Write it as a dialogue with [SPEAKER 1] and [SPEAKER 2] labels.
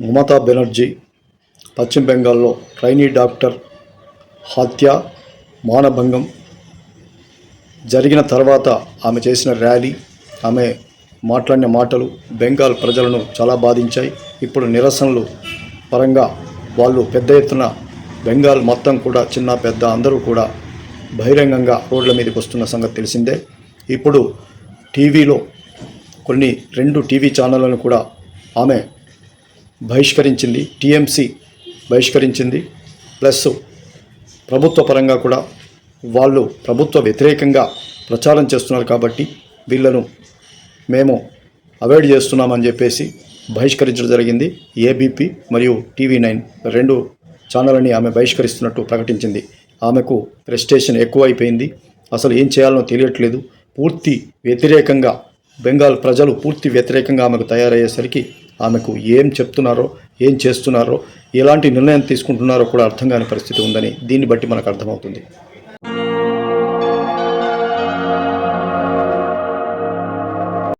[SPEAKER 1] మమతా బెనర్జీ పశ్చిమ బెంగాల్లో trainee doctor హత్య మానభంగం జరిగిన తర్వాత ఆమె చేసిన ర్యాలీ ఆమె మాట్లాడిన మాటలు బెంగాల్ ప్రజలను చాలా బాధించాయి. ఇప్పుడు నిరసనలు పరంగా వాళ్ళు పెద్ద ఎత్తున బెంగాల్ మొత్తం కూడా చిన్న పెద్ద అందరూ కూడా బహిరంగంగా రోడ్ల మీదకి వస్తున్న సంగతి తెలిసిందే. ఇప్పుడు టీవీలో కొన్ని రెండు టీవీ ఛానళ్ళను కూడా ఆమె బహిష్కరించింది టీఎంసీ బహిష్కరించింది. ప్లస్ ప్రభుత్వ పరంగా కూడా వాళ్ళు ప్రభుత్వ వ్యతిరేకంగా ప్రచారం చేస్తున్నారు కాబట్టి వీళ్ళను మేము అవాయిడ్ చేస్తున్నామని చెప్పేసి బహిష్కరించడం జరిగింది. ఏబీపీ మరియు టీవీ నైన్ రెండు ఛానళ్ళని ఆమె బహిష్కరిస్తున్నట్టు ప్రకటించింది. ఆమెకు ప్రెస్టేషన్ ఎక్కువైపోయింది. అసలు ఏం చేయాలనో తెలియట్లేదు. పూర్తి వ్యతిరేకంగా బెంగాల్ ప్రజలు పూర్తి వ్యతిరేకంగా ఆమెకు తయారయ్యేసరికి ఆమెకు ఏం చెప్తున్నారో ఏం చేస్తున్నారో ఎలాంటి నిర్ణయం తీసుకుంటున్నారో కూడా అర్థం కాని పరిస్థితి ఉందని దీన్ని బట్టి మనకు అర్థమవుతుంది.